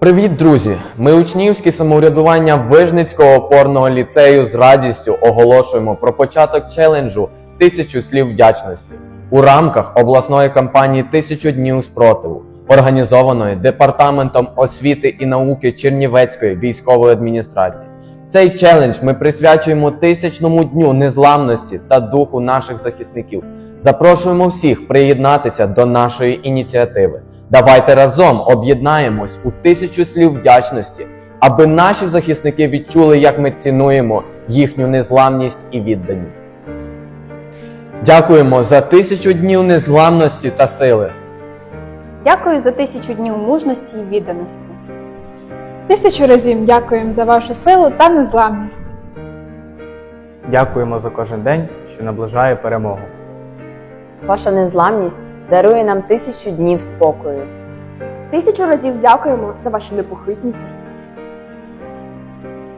Привіт, друзі! Ми учнівське самоврядування Вижницького опорного ліцею з радістю оголошуємо про початок челенджу Тисячу слів вдячності у рамках обласної кампанії Тисячу днів спротиву, організованої Департаментом освіти і науки Чернівецької військової адміністрації. Цей челендж ми присвячуємо тисячному дню незламності та духу наших захисників. Запрошуємо всіх приєднатися до нашої ініціативи. Давайте разом об'єднаємось у тисячу слів вдячності, аби наші захисники відчули, як ми цінуємо їхню незламність і відданість. Дякуємо за тисячу днів незламності та сили. Дякую за тисячу днів мужності і відданості. Тисячу разів дякуємо за вашу силу та незламність. Дякуємо за кожен день, що наближає перемогу. Ваша незламність дарує нам тисячу днів спокою. Тисячу разів дякуємо за ваші непохитні серця.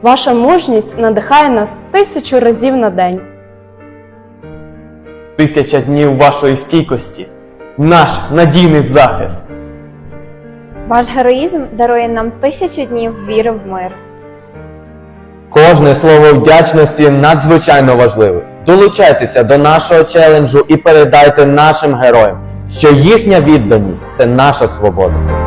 Ваша мужність надихає нас тисячу разів на день. Тисяча днів вашої стійкості, наш надійний захист. Ваш героїзм дарує нам тисячу днів віри в мир. Кожне слово вдячності надзвичайно важливе. Долучайтеся до нашого челенджу і передайте нашим героям, що їхня відданість це наша свобода.